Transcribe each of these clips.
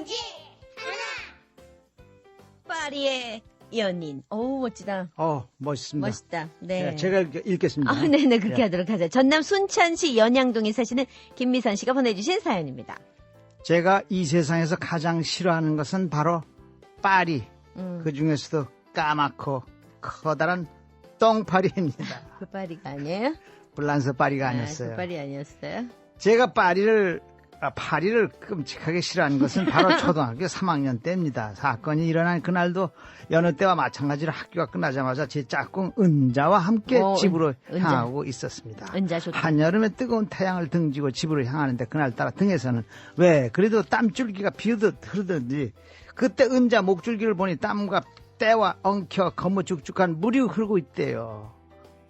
둥지 하나 파리의 연인. 오, 멋지다. 어, 멋있습니다. 멋있다. 네. 네, 제가 읽- 읽겠습니다. 아, 네네, 그렇게 예. 하도록 하죠. 전남 순천시 연양동에 사시는 김미선 씨가 보내주신 사연입니다. 제가 이 세상에서 가장 싫어하는 것은 바로 파리. 음, 그 중에서도 까맣고 커다란 똥파리입니다. 그 파리가 아니에요? 불란서 파리가 아, 아니었어요. 그 파리 아니었어요? 제가 파리를 아, 파리를 끔찍하게 싫어하는 것은 바로 초등학교 3학년 때입니다. 사건이 일어난 그날도 여느 때와 마찬가지로 학교가 끝나자마자 제 짝꿍 은자와 함께 오, 집으로 은-. 향하고 있었습니다. 은자 좋다. 한여름에 뜨거운 태양을 등지고 집으로 향하는데 그날따라 등에서는 왜 그래도 땀줄기가 비오듯 흐르던지 그때 은자 목줄기를 보니 땀과 때와 엉켜 거무죽죽한 물이 흐르고 있대요.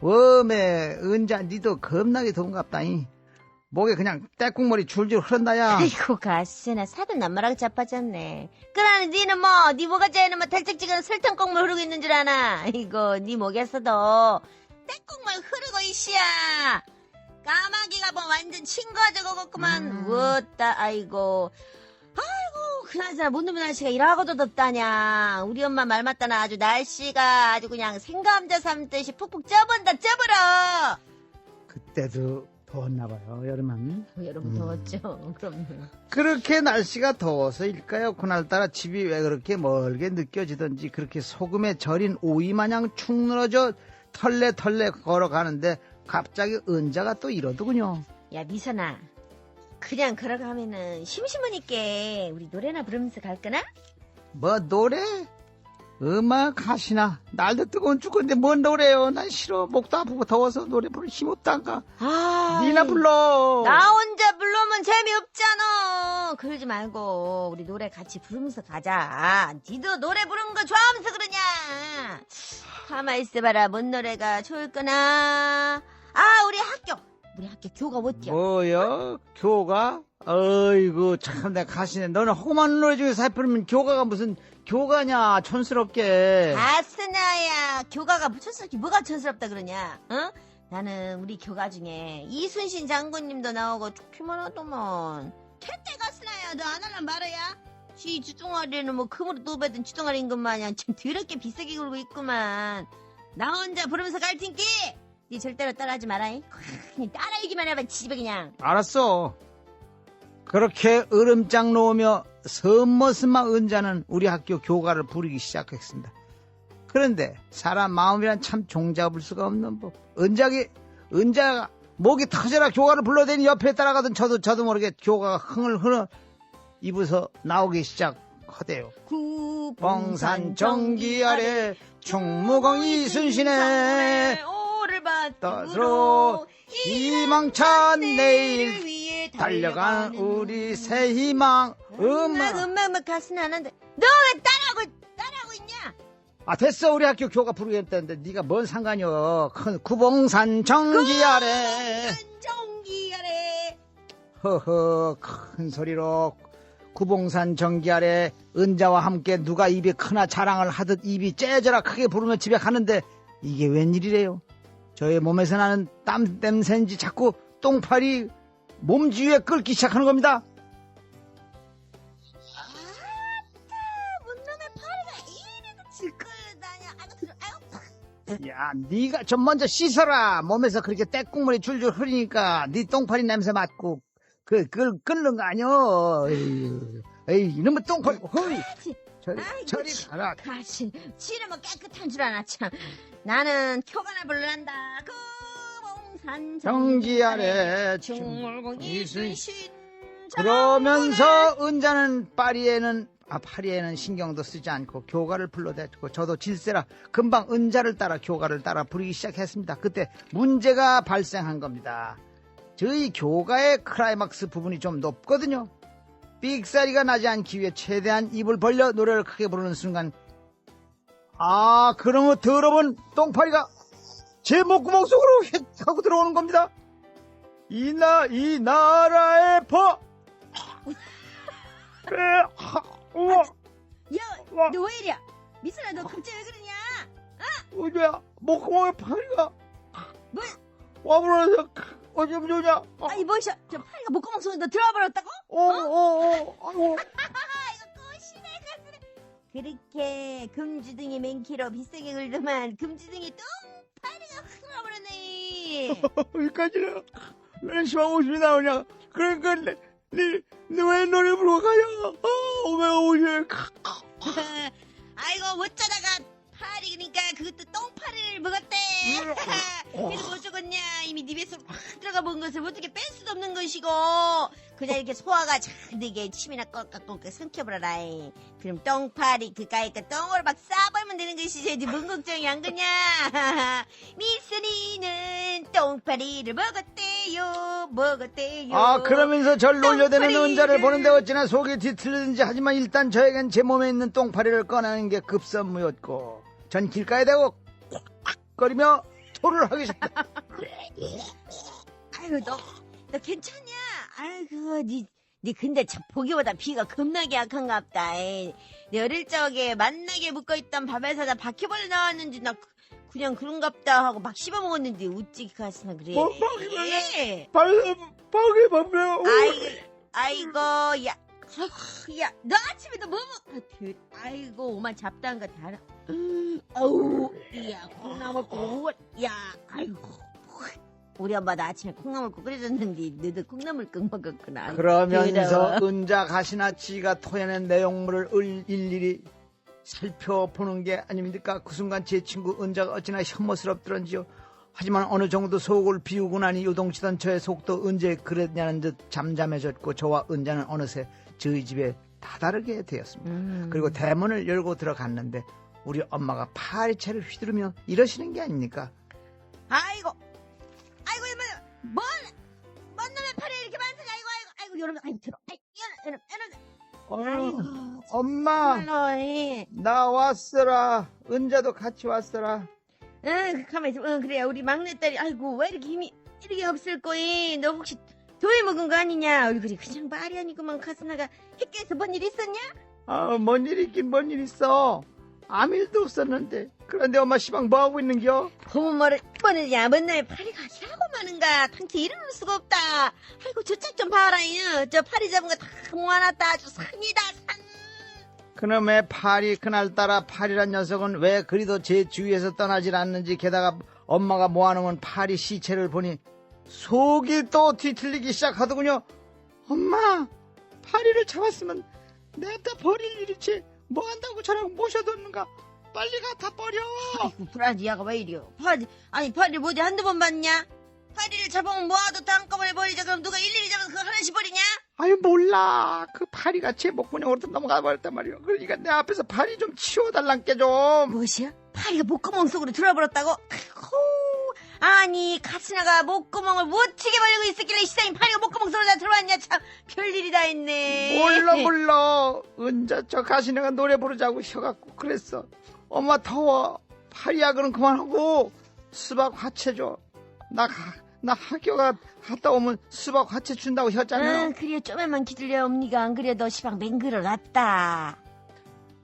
웜에 은자 니도 겁나게 더운갑다니. 목에 그냥 떼국물이 줄줄 흐른다야. 아이고, 가시나 사돈 남마랑 자빠졌네. 그러니 니는 뭐, 니 모가지에는 뭐 달짝지근 설탕 국물 흐르고 있는 줄 아나? 이거, 니 목에서도 떼국물 흐르고 이씨야. 까마귀가 뭐 완전 친거져고겠구만 음. 웃다, 아이고. 아이고, 그나저나 못 놈의 날씨가 이라고도 덥다냐. 우리 엄마 말 맞다나 아주 날씨가 아주 그냥 생감자 삶듯이 푹푹 쪄본다, 쪄버려. 그때도 더웠나 봐요, 여름은. 여러분 음. 더웠죠? 그럼요. 그렇게 날씨가 더워서일까요? 그날따라 집이 왜 그렇게 멀게 느껴지던지 그렇게 소금에 절인 오이 마냥 축 늘어져 털레털레 걸어가는데 갑자기 은자가 또 이러더군요. 야 미선아 그냥 걸어가면은 심심하니까 우리 노래나 부르면서 갈거나? 뭐 노래? 음악 하시나? 날도 뜨거운 죽건데 뭔 노래요? 난 싫어. 목도 아프고 더워서 노래 부를 힘 없단가. 아 니나 불러. 나 혼자 불러면 재미없잖아 그러지 말고 우리 노래 같이 부르면서 가자 니도 노래 부르는 거 좋아하면서 그러냐 가만 있어봐라 뭔 노래가 좋을거나 아 우리 학교 우리 학교 교가 어때요? 뭐요? 교가? 어이구 참 내가 가시네. 너는 험한 노래 중에서 해프면 교가가 무슨 교가냐 촌스럽게. 아스나야. 교가가 촌스럽게 뭐가 촌스럽다 그러냐? 어? 나는 우리 교가 중에 이순신 장군님도 나오고 좋기만 하더만. 태때 가스나야. 너안 할란 말아야. 지 주둥아리는 뭐 금으로 도배든 주둥아리인 것 마냥 참 더럽게 비싸게 굴고 있구만. 나 혼자 부르면서 갈 텐께 니 절대로 따라하지 마라잉. 그냥 따라하기만 해봐 집에 그냥. 알았어. 그렇게 으름장 놓으며 섬머스마 은자는 우리 학교 교가를 부르기 시작했습니다. 그런데 사람 마음이란 참 종잡을 수가 없는 법. 은자기 은자가 목이 터져라 교가를 불러대니 옆에 따라가던 저도 저도 모르게 교가가 흥을 흐르 입에서 나오기 시작하대요. 봉산 정기 아래 충무공 이순신의 오를 떠서 희망찬 내일 달려간 우리 새 희망 음악. 음악 음악 가수는 안 한다. 너 왜 따라하고 따라하고 있냐? 아 됐어. 우리 학교 교가 부르겠다는데 네가 뭔 상관이여? 큰 구봉산 정기 아래. 정기 아래. 허허 큰 소리로 구봉산 정기 아래 은자와 함께 누가 입이 크나 자랑을 하듯 입이 째져라 크게 부르며 집에 가는데 이게 웬일이래요? 저의 몸에서 나는 땀 냄새인지 자꾸 똥파리 몸 주위에 끓기 시작하는 겁니다 문놈의 파리가 이리도 질끌다냐 아이고 들어 아이고 야, 네가 좀 먼저 씻어라. 몸에서 그렇게 때국물이 줄줄 흐르니까 네 똥파리 냄새 맡고 그 그걸 끓는 거 아니여. 에이, 에이 이놈의 똥파리. 허이. 저리 아이고, 저리 가라. 가시 치르면 깨끗한 줄 아나 참 나는 교관을 불란다 그 정기 아래 이순신. 이순신 그러면서 은자는 파리에는 아 파리에는 신경도 쓰지 않고 교가를 불러댔고 저도 질세라 금방 은자를 따라 교가를 따라 부르기 시작했습니다. 그때 문제가 발생한 겁니다. 저희 교가의 클라이막스 부분이 좀 높거든요. 삑사리가 나지 않기 위해 최대한 입을 벌려 노래를 크게 부르는 순간 아 그런 거 더러운 똥파리가 제 목구멍 속으로 휙 하고 들어오는 겁니다. 이 나 이 나라의 법 그래, 하, 우와, 와. 야너 왜 이래? 미선아 너 갑자기 왜 그러냐? 어디야? 목구멍에 파리가. 뭐? 와버려서 어쩜 좋냐? 어, 아니 뭐셔 저 파리가 목구멍 속에 너 들어와 버렸다고? 어, 어, 어, 아이고, 아이고 그렇게 금주둥이 맨키로 비싸게 굴더만 금주둥이 똥파리가 흘러버렸네. 여기까지는 왜 시방 웃음이 나오냐? 그러니까 내, 네, 왜 노래 부르고 가냐? 어, 왜 오지? 아이고 어쩌다가 파리 그러니까 그것도 똥파리를 먹었대. 그래서 뭐 어쩌겠냐 이미 네 뱃속으로 확 들어가 본 것을 어떻게 뺄 수도 없는 것이고 그냥 이렇게 소화가 잘 되게 침이나 꺽꺽꺽 삼켜버려라. 그럼 똥파리 그까이 그 똥으로 막 싸버리면 되는 것이지 네뭔 걱정이 안 그냐? 미순이는 똥파리를 먹었대요 먹었대요. 아, 그러면서 절 놀려대는. 은자를 보는데 어찌나 속이 뒤틀리든지 하지만 일단 저에겐 제 몸에 있는 똥파리를 꺼내는 게 급선무였고 전 길가에 대고 꽉거리며 토를 하기 시작했다. 아이고 너, 너 괜찮냐? 아이고 니, 니 근데 참 보기보다 피가 겁나게 약한갑다. 에이. 내 어릴 적에 만나게 묶어있던 밥에서 다 바퀴벌레 나왔는지 나 그- 그냥 그런갑다 하고 막 씹어먹었는데 우찌 가시나 그래. 뭐, 바퀴벌레? 예. 빨리 파게 밥이요. 아이고, 아이고, 야. 아이고, 야, 너 아침에 너뭐 먹, 아, 그, 아이고, 오만 잡다한 거 다, 알아. 음, 아우, 야, 콩나물국, 야, 아이고. 우리 엄마도 아침에 콩나물 국 끓여줬는데, 너도 콩나물 국 먹었구나. 아이고, 그러면서. 은자 가시나 지가 토해낸 내용물을 을- 일일이 살펴보는 게 아닙니까? 그 순간 제 친구 은자가 어찌나 혐오스럽더런지요. 하지만 어느 정도 속을 비우고 나니 요동치던 저의 속도 언제 그랬냐는 듯 잠잠해졌고 저와 은자는 어느새 저희 집에 다다르게 되었습니다. 음. 그리고 대문을 열고 들어갔는데 우리 엄마가 파리채를 휘두르며 이러시는 게 아닙니까? 아이고, 뭔, 뭔 놈의 팔이 이렇게 많더냐, 아이고, 아이고, 아이고, 여러분, 아이고, 들어. 아이고, 여러분, 여러분, 어휴, 아이고, 엄마 정말로, 예. 나 왔어라 은자도 같이 왔어라 응, 가만히 있어. 응, 그래. 우리 막내딸이, 아이고, 왜 이렇게 힘이, 이렇게 없을 거이? 너 혹시 도에 먹은 거 아니냐? 얼굴이 그냥 말이 아니구만. 가스나가 학교에서 뭔 일 있었냐? 아, 뭔 일 있긴 뭔 일 있어. 아무 일도 없었는데. 그런데 엄마 시방 뭐 하고 있는겨? 고모 뭐를, 뻔했냐? 뭔 놈의 파리가 하고 마는가? 당체 이럴 수가 없다. 아이고, 저 짝 좀 봐라, 잉. 저 파리 잡은 거 다 모아놨다. 아주 산이다, 산. 그놈의 파리 그날따라 파리란 녀석은 왜 그리도 제 주위에서 떠나질 않는지 게다가 엄마가 모아놓은 파리 시체를 보니 속이 또 뒤틀리기 시작하더군요. 엄마, 파리를 잡았으면 내다 버릴 일이지. 뭐 한다고 저랑 모셔뒀는가? 빨리 가다 버려. 아이고, 브라지아가 왜 이래요? 파리, 아니, 파리 뭐지? 한두 번 봤냐? 파리를 잡으면 모아도 다 한꺼번에 버리자. 그럼 누가 일일이 잡아서 그거 하나씩 버리냐? 아유 몰라. 그 파리가 제 목구멍으로 넘어가 버렸단 말이야 그러니까 내 앞에서 파리 좀 치워달란게 좀. 무엇이야? 파리가 목구멍 속으로 들어버렸다고? 아이고, 아니 가스나가 목구멍을 못치게 벌리고 있었길래 시장이 파리가 목구멍 속으로 다 들어왔냐? 참 별일이 다 있네. 몰라 몰라. 은자 저 가시네가 노래 부르자고 쉬어갖고 그랬어. 엄마 더워. 파리약은 그만하고 수박 화채 줘 나나 학교 가 갔다 오면 수박 화채 준다고 했잖아 응 그래 좀만 기다려. 엄니가 안 그래 너 시방 맹글어 놨다.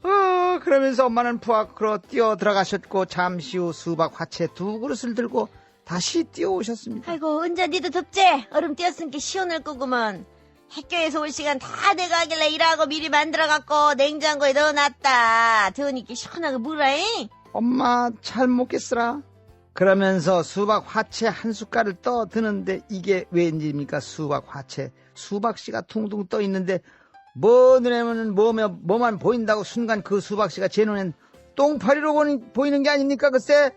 아, 그러면서 엄마는 부엌으로 뛰어 들어가셨고 잠시 후 수박 화채 두 그릇을 들고 다시 뛰어오셨습니다. 아이고 은자 니도 덥지? 얼음 띄었으니까 시원할 거구먼. 학교에서 올 시간 다 돼가 하길래 일하고 미리 만들어갖고 냉장고에 넣어놨다. 더우니까 시원하게 물어잉? 엄마 잘 먹겠으라. 그러면서 수박 화채 한 숟갈을 떠 드는데 이게 웬일입니까? 수박 화채. 수박씨가 퉁퉁 떠 있는데 뭐 눈에는 뭐며 뭐만 보인다고 순간 그 수박씨가 제 눈엔 똥파리로 보니- 보이는 게 아닙니까? 글쎄.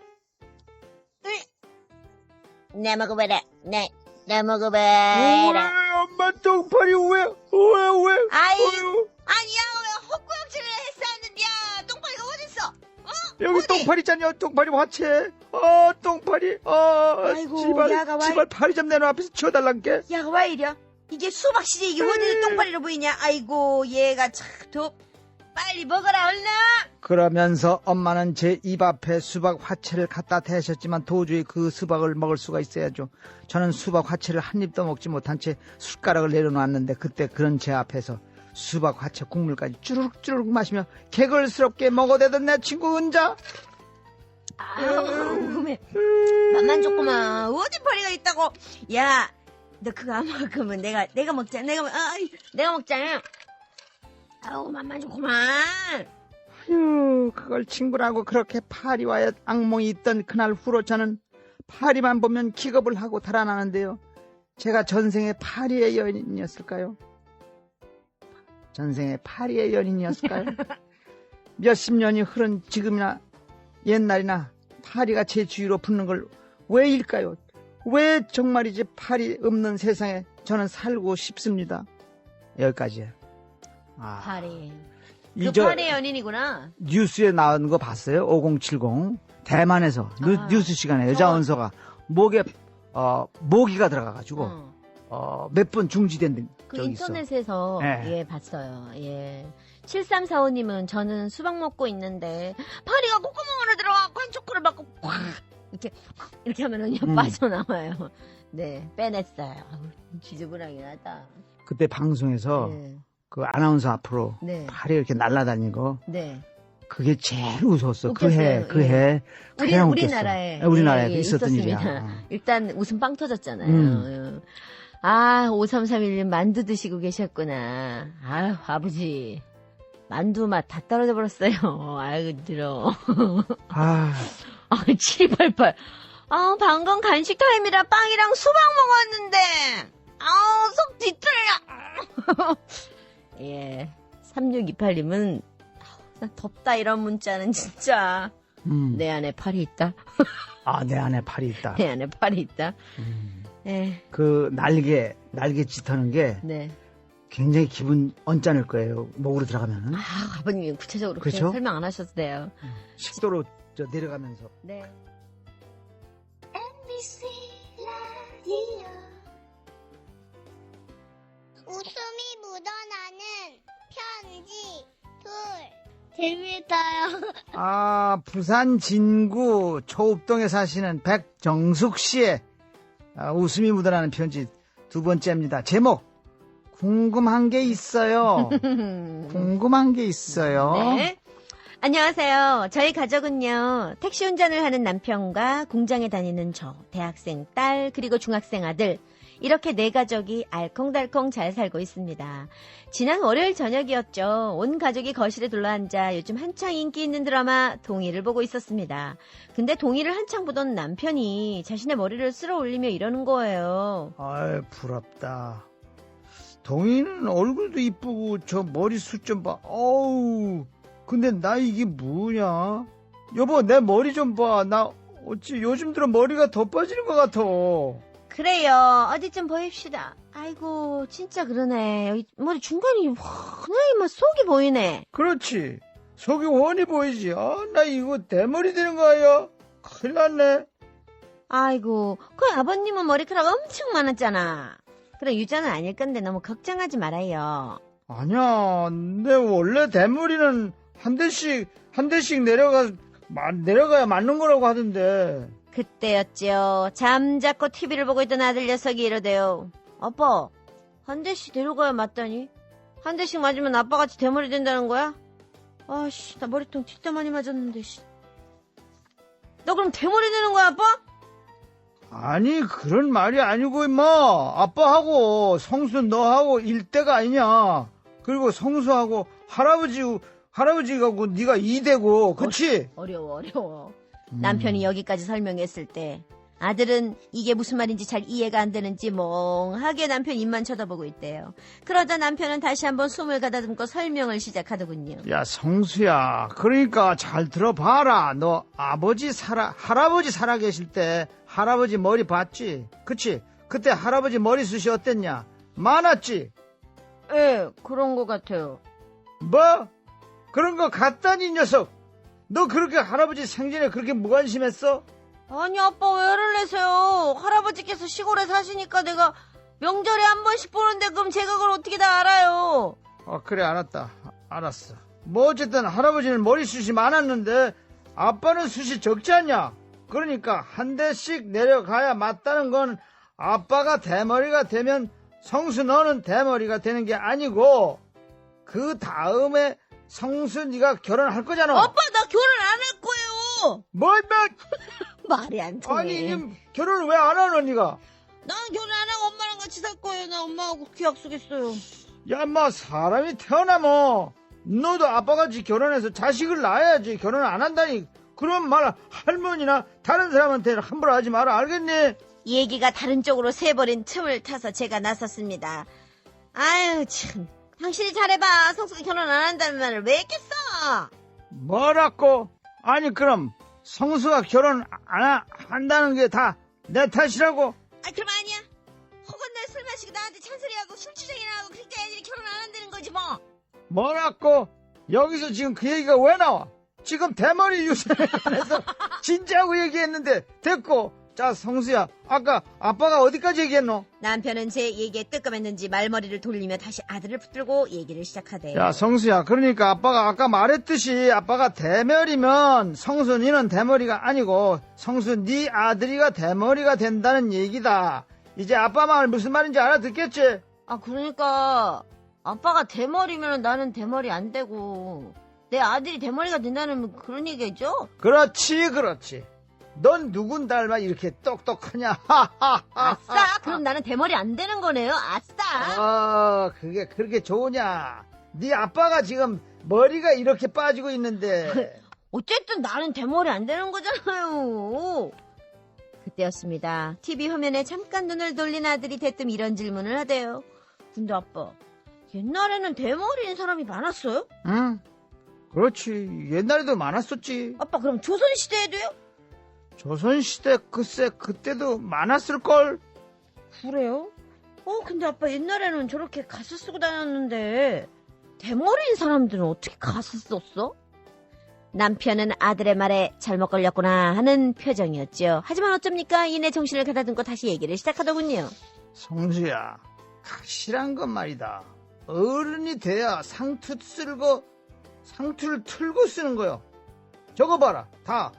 내 먹어봐라 내, 내왜 먹어봐라 엄마 똥파리 왜? 왜 왜? 아이, 아니야, 왜 헛구역질을 했었 여기? 똥파리 있잖아요. 똥파리 화채. 어 똥파리. 어 아이고, 지발 야가 와- 지발 파리 좀 내놓 앞에서 치워달란게. 야가 왜 이래? 이게 수박씨지 이게 어디 음. 똥파리로 보이냐? 아이고, 얘가 참 더. 빨리 먹어라, 얼른! 그러면서 엄마는 제 입 앞에 수박 화채를 갖다 대셨지만 도저히 그 수박을 먹을 수가 있어야죠. 저는 수박 화채를 한 입도 먹지 못한 채 숟가락을 내려놓았는데 그때 그런 제 앞에서 수박 화채 국물까지 쭈르륵쭈르륵 마시며 개걸스럽게 먹어대던 내 친구 은자. 아우. 맛만 좋구만. 어디 파리가 있다고? 야, 너 그거 안 먹으면 내가, 내가 먹자. 내가, 먹- 아이, 내가 먹자. 아우, 맛만 좋구만. 휴, 그걸 친구라고 그렇게 파리와 악몽이 있던 그날 후로 저는 파리만 보면 기겁을 하고 달아나는데요. 제가 전생에 파리의 연인이었을까요? 전생에 파리의 연인이었을까요? 몇십 년이 흐른 지금이나 옛날이나 파리가 제 주위로 붙는 걸 왜일까요? 왜 정말이지 파리 없는 세상에 저는 살고 싶습니다. 여기까지예요. 아, 파리. 이그 저- 파리 연인이구나. 뉴스에 나온 거 봤어요? 5070 대만에서 뉴, 아. 뉴 스 시간에 여자 원서가 목에 어, 모기가 들어가가지고 어. 어, 몇 번 중지된 그 적이 있어. 인터넷에서 예. 예 봤어요. 예. 7345님은 저는 수박 먹고 있는데 파리가 콧구멍으로 들어가고 한 초코를 받고 꽉 이렇게 이렇게 하면은 음. 빠져나와요. 네 빼냈어요. 아우, 지저분하긴 하다. 그때 방송에서 네. 그 아나운서 앞으로 네. 팔이 이렇게 날아다니고 네. 그게 제일 무서웠어. 그 웃겼어요. 해, 그 예. 해. 우리 우리나라에. 예, 우리나라에 예, 예, 있었던 있었습니다. 일이야. 어. 일단 웃음 빵 터졌잖아요. 음. 아, 5331님 만두 드시고 계셨구나. 아유, 아버지. 만두 맛 다 떨어져 버렸어요. 아이고, 들어. 아, 아, 7288. 아, 방금 간식 타임이라 빵이랑 수박 먹었는데. 아우, 속 뒤틀려. 예. 3628님은, 덥다 이런 문자는 진짜. 음. 내 안에 팔이 있다. 아, 내 안에 팔이 있다. 내 안에 팔이 있다. 음. 예, 그 날개, 날개 짙어는 게 네. 굉장히 기분 언짢을 거예요. 목으로 들어가면은. 아, 아버님 구체적으로 그렇게 그쵸? 설명 안 하셔도 돼요. 식도로 저 내려가면서. 네. MBC 라디오 웃음이 묻어나는 편지 둘 재밌어요. 아, 부산 진구 초읍동에 사시는 백정숙 씨의 아, 웃음이 묻어나는 편지 두 번째입니다. 제목 궁금한 게 있어요. 궁금한 게 있어요. 네. 안녕하세요. 저희 가족은요, 택시 운전을 하는 남편과 공장에 다니는 저, 대학생 딸, 그리고 중학생 아들, 이렇게 네 가족이 알콩달콩 잘 살고 있습니다. 지난 월요일 저녁이었죠. 온 가족이 거실에 둘러앉아 요즘 한창 인기 있는 드라마 동의를 보고 있었습니다. 근데 동의를 한창 보던 남편이 자신의 머리를 쓸어 올리며 이러는 거예요. 아이 부럽다. 동이는 얼굴도 이쁘고 저 머리 숱 좀 봐. 어우. 근데 나 이게 뭐냐? 여보 내 머리 좀 봐. 나 어찌 요즘 들어 머리가 더 빠지는 것 같아. 그래요. 어디 좀 보입시다. 아이고, 진짜 그러네. 여기 머리 중간이 환하게 막 속이 보이네. 그렇지. 속이 훤히 보이지. 아, 나 이거 대머리 되는 거 아야? 큰일 났네. 아이고, 그 아버님은 머리카락 엄청 많았잖아. 그래, 유자는 아닐 건데 너무 걱정하지 말아요. 아니야. 내 원래 대머리는 한 대씩, 한 대씩 내려가, 마- 내려가야 맞는 거라고 하던데. 그때였죠. 잠자코 TV를 보고 있던 아들 녀석이 이러대요. 아빠, 한 대씩 데려가야 맞다니? 한 대씩 맞으면 아빠같이 대머리 된다는 거야? 아씨, 나 머리통 진짜 많이 맞았는데, 씨. 너 그럼 대머리 되는 거야, 아빠? 아니, 그런 말이 아니고, 임마. 아빠하고 성수 너하고 일대가 아니냐. 그리고 성수하고 할아버지, 할아버지하고 네가 이대고, 그치? 어려워, 어려워. 음. 남편이 여기까지 설명했을 때 아들은 이게 무슨 말인지 잘 이해가 안 되는지 멍하게 남편 입만 쳐다보고 있대요. 그러자 남편은 다시 한번 숨을 가다듬고 설명을 시작하더군요. 야, 성수야. 그러니까 잘 들어봐라. 너 아버지 살아, 할아버지 살아 계실 때 할아버지 머리 봤지? 그치? 그때 할아버지 머리숱이 어땠냐? 많았지? 예, 그런 것 같아요. 뭐? 그런 거 같다니, 이 녀석. 너 그렇게 할아버지 생전에 그렇게 무관심했어? 아니 아빠 왜 화를 내세요? 할아버지께서 시골에 사시니까 내가 명절에 한 번씩 보는데 그럼 제가 그걸 어떻게 다 알아요? 아, 그래, 알았다. 알았어. 뭐, 어쨌든 할아버지는 머리숱이 많았는데, 아빠는 숱이 적지 않냐? 그러니까, 한 대씩 내려가야 맞다는 건, 아빠가 대머리가 되면, 성수 너는 대머리가 되는 게 아니고, 그 다음에, 성수 네가 결혼할 거잖아. 아빠 나 결혼 안 할 거예요. 뭐, 뭐, 말이 안 통해. 아니, 님 결혼을 왜 안 하노, 니가? 난 결혼 안 하고 엄마랑 같이 살 거예요. 나 엄마하고 그 약속했어요. 야, 마 사람이 태어나면 너도 아빠같이 결혼해서 자식을 낳아야지. 결혼 안 한다니. 그런 말 할머니나 다른 사람한테 함부로 하지 마라. 알겠니? 얘기가 다른 쪽으로 새버린 틈을 타서 제가 나섰습니다. 아유, 참. 당신이 잘해봐. 성수가 결혼 안 한다는 말을 왜 했겠어? 뭐라고? 아니 그럼 성수가 결혼 안 하- 한다는 게 다 내 탓이라고? 아, 그럼 아니야. 혹은 날 술 마시고 나한테 찬소리하고 술주정이나 하고 그러니까 애들이 결혼 안 한다는 거지 뭐. 뭐라고? 여기서 지금 그 얘기가 왜 나와? 지금 대머리 관해서 진짜고 얘기했는데 됐고 자 성수야 아까 아빠가 어디까지 얘기했노? 남편은 제 얘기에 뜨끔했는지 말머리를 돌리며 다시 아들을 붙들고 얘기를 시작하대요. 야 성수야 그러니까 아빠가 아까 말했듯이 아빠가 대머리면 성수 니는 대머리가 아니고 성수 네 아들이가 대머리가 된다는 얘기다 이제 아빠 말 무슨 말인지 알아듣겠지? 아, 그러니까 아빠가 대머리면 나는 대머리 안 되고 내 아들이 대머리가 된다는 그런 얘기죠? 그렇지 그렇지 넌 누군 닮아 이렇게 똑똑하냐 아싸! 그럼 나는 대머리 안 되는 거네요. 아싸! 아, 그게 그렇게 좋으냐? 네 아빠가 지금 머리가 이렇게 빠지고 있는데. 어쨌든 나는 대머리 안 되는 거잖아요. 그때였습니다. TV 화면에 잠깐 눈을 돌린 아들이 대뜸 이런 질문을 하대요. 근데 아빠, 옛날에는 대머리인 사람이 많았어요? 응? 그렇지. 옛날에도 많았었지. 아빠, 그럼 조선시대에도요? 조선시대 글쎄 그때도 많았을걸? 그래요? 어, 근데 아빠 옛날에는 저렇게 가수 쓰고 다녔는데 대머리인 사람들은 어떻게 가수 썼어? 남편은 아들의 말에 잘못 걸렸구나 하는 표정이었죠. 하지만 어쩝니까? 이내 정신을 가다듬고 다시 얘기를 시작하더군요. 성수야, 확실한 건 말이다. 어른이 돼야 상투 쓸고 상투를 틀고 쓰는 거요. 저거 봐라. 다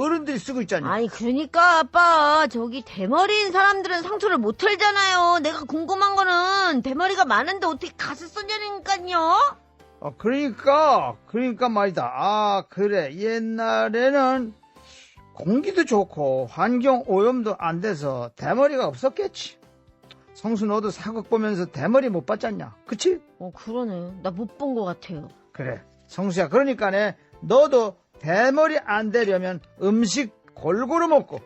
어른들이 쓰고 있잖니. 아니 그러니까 아빠 저기 대머리인 사람들은 상처를 못 털잖아요. 내가 궁금한 거는 대머리가 많은데 어떻게 가수 썼냐니까요. 어, 그러니까, 그러니까 말이다. 아, 그래. 옛날에는 공기도 좋고 환경 오염도 안 돼서 대머리가 없었겠지. 성수 너도 사극 보면서 대머리 못 봤잖냐. 그치? 어 그러네. 나 못 본 것 같아요. 그래. 성수야, 그러니까네. 너도 대머리 안 되려면 음식 골고루 먹고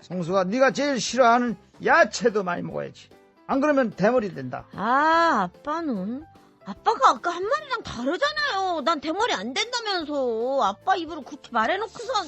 성수가 네가 제일 싫어하는 야채도 많이 먹어야지. 안 그러면 대머리 된다. 아, 아빠는? 아빠가 아까 한 말이랑 다르잖아요. 난 대머리 안 된다면서. 아빠 입으로 그렇게 말해놓고선.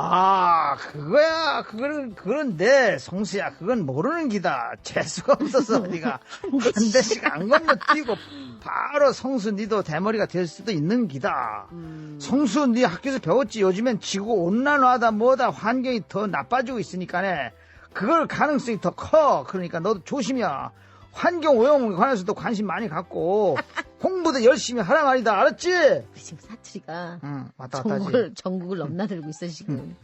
아, 그거야. 그거는, 그런데, 성수야, 그건 모르는 기다. 재수가 없어서 네가 한 대씩 안 건너뛰고 바로 성수 니도 대머리가 될 수도 있는 기다. 음, 성수 네 학교에서 배웠지. 요즘엔 지구 온난화다 뭐다 환경이 더 나빠지고 있으니까네. 그걸 가능성이 더 커. 그러니까 너도 조심이야. 환경 오염에 관해서도 관심 많이 갖고 공부도 열심히 하라 말이다. 알았지? 지금 사투리가 응, 왔다 갔다 하지. 전국을, 전국을 넘나들고 있어, 지금.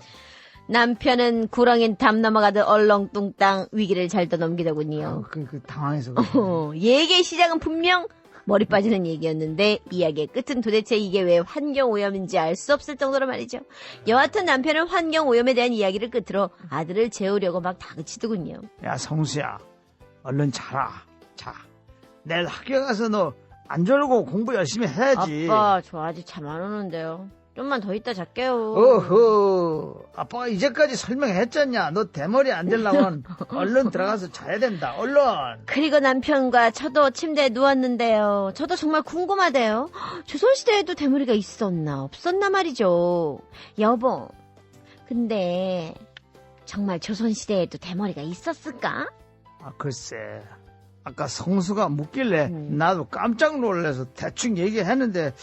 남편은 구렁인 담 넘어가듯 얼렁뚱땅 위기를 잘더 어, 넘기더군요. 그, 그 당황해서. 그래. 어, 얘기의 시작은 분명 머리 빠지는 얘기였는데 이야기의 끝은 도대체 이게 왜 환경 오염인지 알 수 없을 정도로 말이죠. 여하튼 남편은 환경 오염에 대한 이야기를 끝으로 아들을 재우려고 막 다그치더군요. 야, 성수야. 얼른 자라. 자. 내일 학교 가서 너 안 졸고 공부 열심히 해야지. 아빠 저 아직 잠 안 오는데요. 좀만 더 있다 잘게요. 어허. 아빠가 이제까지 설명했잖냐. 너 대머리 안 되려면 얼른 들어가서 자야 된다. 얼른. 그리고 남편과 저도 침대에 누웠는데요. 저도 정말 궁금하대요. 조선시대에도 대머리가 있었나 없었나 말이죠. 여보, 근데 정말 조선시대에도 대머리가 있었을까? 아, 글쎄. 아까 성수가 묻길래 음. 나도 깜짝 놀라서 대충 얘기했는데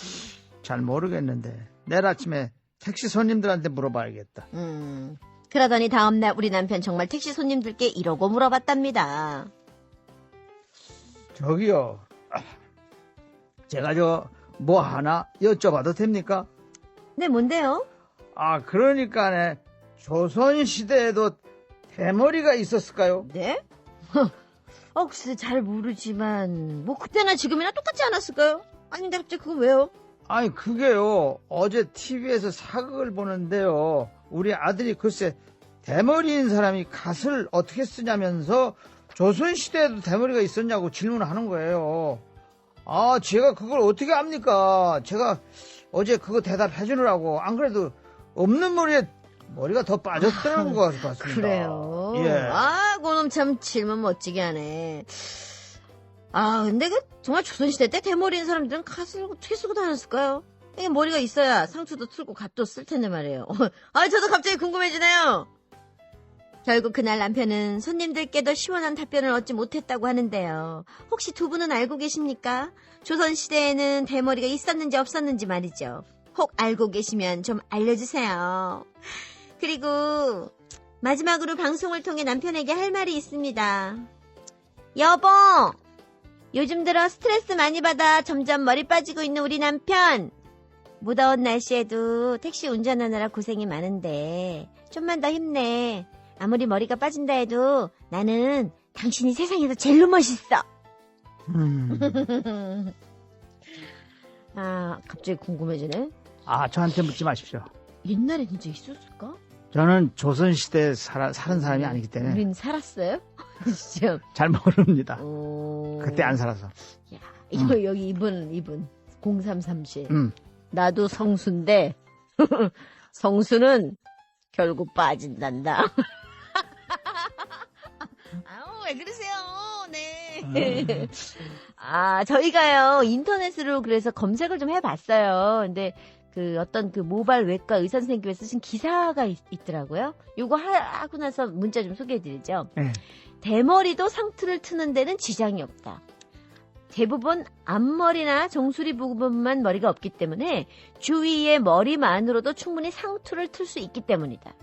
잘 모르겠는데 내일 아침에 택시 손님들한테 물어봐야겠다. 음. 그러더니 다음날 우리 남편 정말 택시 손님들께 이러고 물어봤답니다. 저기요. 아, 제가 저 뭐 하나 여쭤봐도 됩니까? 네, 뭔데요? 아, 그러니까네. 조선시대에도 대머리가 있었을까요? 네? 어, 글쎄 잘 모르지만 뭐 그때나 지금이나 똑같지 않았을까요? 아닌데 갑자기 그거 왜요? 아니, 그게요. 어제 TV에서 사극을 보는데요. 우리 아들이 글쎄 대머리인 사람이 갓을 어떻게 쓰냐면서 조선시대에도 대머리가 있었냐고 질문을 하는 거예요. 아, 제가 그걸 어떻게 압니까? 제가 어제 그거 대답해 주느라고 안 그래도 없는 머리에 머리가 더 빠졌다는 것 같습니다. 그래요. 예. 아, 그놈 참 질문 멋지게 하네. 아, 근데 그 정말 조선시대 때 대머리인 사람들은 갓을 어떻게 쓰고 다녔을까요? 이게 머리가 있어야 상투도 틀고 갓도 쓸 텐데 말이에요. 아, 저도 갑자기 궁금해지네요. 결국 그날 남편은 손님들께도 시원한 답변을 얻지 못했다고 하는데요. 혹시 두 분은 알고 계십니까? 조선시대에는 대머리가 있었는지 없었는지 말이죠. 혹 알고 계시면 좀 알려주세요. 그리고 마지막으로 방송을 통해 남편에게 할 말이 있습니다. 여보! 요즘 들어 스트레스 많이 받아 점점 머리 빠지고 있는 우리 남편. 무더운 날씨에도 택시 운전하느라 고생이 많은데 좀만 더 힘내. 아무리 머리가 빠진다 해도 나는 당신이 세상에서 제일로 멋있어. 음. 아, 갑자기 궁금해지네. 아, 저한테 묻지 마십시오. 옛날에 진짜 있었을까? 저는 조선시대에 살아, 사는 사람이 아니기 때문에 우린 살았어요? 진짜. 잘 모릅니다. 오. 그때 안 살아서. 야, 이거 여기 이분 이분 0337. 음. 나도 성수인데 성수는 결국 빠진단다. 아우 왜 그러세요? 네. 아 저희가요 인터넷으로 그래서 검색을 좀 해봤어요. 근데 그 어떤 그 모발 외과 의사 선생님께서 쓰신 기사가 있, 더라고요 요거 하- 하고 나서 문자 좀 소개해드리죠. 예. 대머리도 상투를 트는 데는 지장이 없다. 대부분 앞머리나 정수리 부분만 머리가 없기 때문에 주위의 머리만으로도 충분히 상투를 틀 수 있기 때문이다.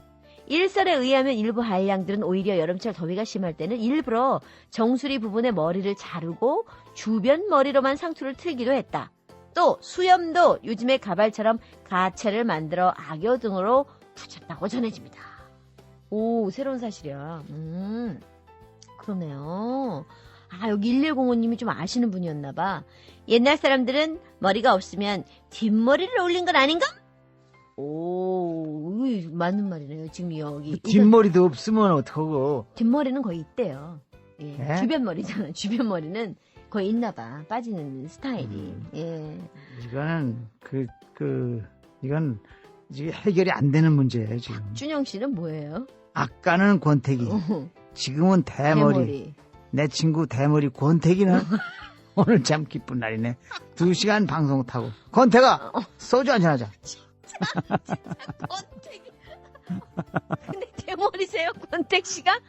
일설에 의하면 일부 한량들은 오히려 여름철 더위가 심할 때는 일부러 정수리 부분의 머리를 자르고 주변 머리로만 상투를 틀기도 했다. 또 수염도 요즘의 가발처럼 가채를 만들어 악여 등으로 붙였다고 전해집니다. 오 새로운 사실이야. 음 그러네요. 아, 여기 1105님이 좀 아시는 분이었나 봐. 옛날 사람들은 머리가 없으면 뒷머리를 올린 건 아닌가? 오, 맞는 말이네요. 지금 여기. 그 뒷머리도 없으면 어떡하고. 뒷머리는 거의 있대요. 예. 예? 주변 머리잖아. 주변 머리는 거의 있나 봐. 빠지는 스타일이. 음. 예. 이거는 그, 그, 이건 이게 해결이 안 되는 문제예요, 지금. 준영 씨는 뭐예요? 아까는 권태기, 어, 지금은 대머리. 대머리. 내 친구 대머리 권태기는 오늘 참 기쁜 날이네. 두 시간 방송 타고. 권태가 소주 한잔 하자. 권택이. 근데 대머리세요, 권택 씨가?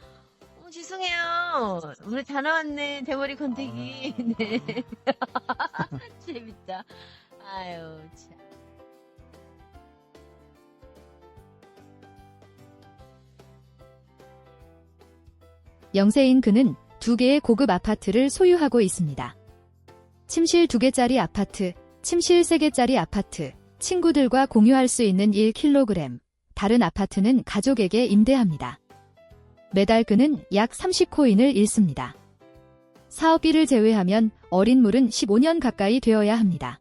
어, 죄송해요. 우리 다 나왔네, 대머리 권택이. 네. 재밌다. 아유, 참. 영세인 그는 두 개의 고급 아파트를 소유하고 있습니다. 침실 두 개짜리 아파트, 침실 세 개짜리 아파트, 친구들과 공유할 수 있는 1kg, 다른 아파트는 가족에게 임대합니다. 매달 그는 약 30코인을 잃습니다. 사업비를 제외하면 어린 물은 15년 가까이 되어야 합니다.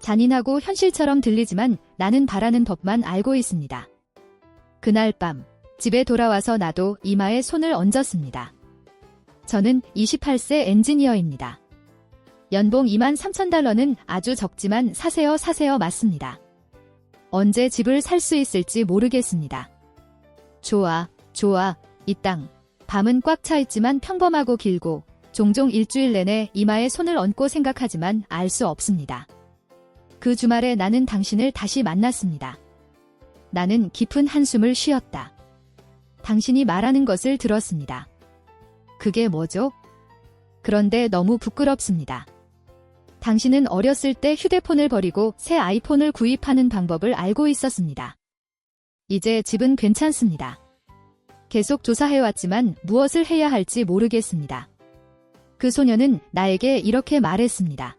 잔인하고 현실처럼 들리지만 나는 바라는 법만 알고 있습니다. 그날 밤, 집에 돌아와서 나도 이마에 손을 얹었습니다. 저는 28세 엔지니어입니다. 연봉 2만 3천 달러는 아주 적지만 사세요 사세요 맞습니다. 언제 집을 살 수 있을지 모르겠습니다. 좋아, 좋아, 이 땅. 밤은 꽉 차 있지만 평범하고 길고 종종 일주일 내내 이마에 손을 얹고 생각하지만 알 수 없습니다. 그 주말에 나는 당신을 다시 만났습니다. 나는 깊은 한숨을 쉬었다. 당신이 말하는 것을 들었습니다. 그게 뭐죠? 그런데 너무 부끄럽습니다. 당신은 어렸을 때 휴대폰을 버리고 새 아이폰을 구입하는 방법을 알고 있었습니다. 이제 집은 괜찮습니다. 계속 조사해왔지만 무엇을 해야 할지 모르겠습니다. 그 소녀는 나에게 이렇게 말했습니다.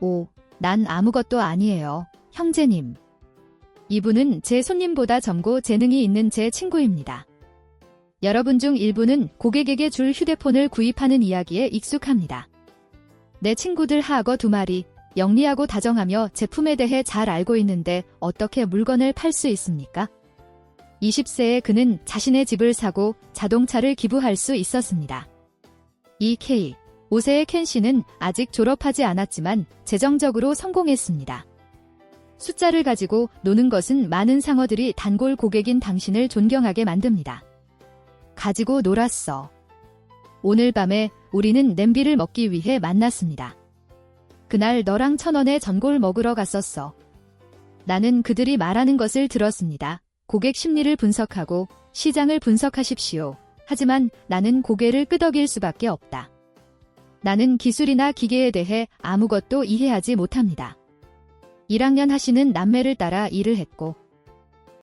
오, 난 아무것도 아니에요. 형제님. 이분은 제 손님보다 젊고 재능이 있는 제 친구입니다. 여러분 중 일부는 고객에게 줄 휴대폰을 구입하는 이야기에 익숙합니다. 내 친구들 하악어 두 마리, 영리하고 다정하며 제품에 대해 잘 알고 있는데 어떻게 물건을 팔 수 있습니까? 20세에 그는 자신의 집을 사고 자동차를 기부할 수 있었습니다. 이 K, 5세의 켄 씨는 아직 졸업하지 않았지만 재정적으로 성공했습니다. 숫자를 가지고 노는 것은 많은 상어들이 단골 고객인 당신을 존경하게 만듭니다. 가지고 놀았어. 오늘 밤에 우리는 냄비를 먹기 위해 만났습니다. 그날 너랑 천 원의 전골 먹으러 갔었어. 나는 그들이 말하는 것을 들었습니다. 고객 심리를 분석하고 시장을 분석하십시오. 하지만 나는 고개를 끄덕일 수밖에 없다. 나는 기술이나 기계에 대해 아무것도 이해하지 못합니다. 1학년 하시는 남매를 따라 일을 했고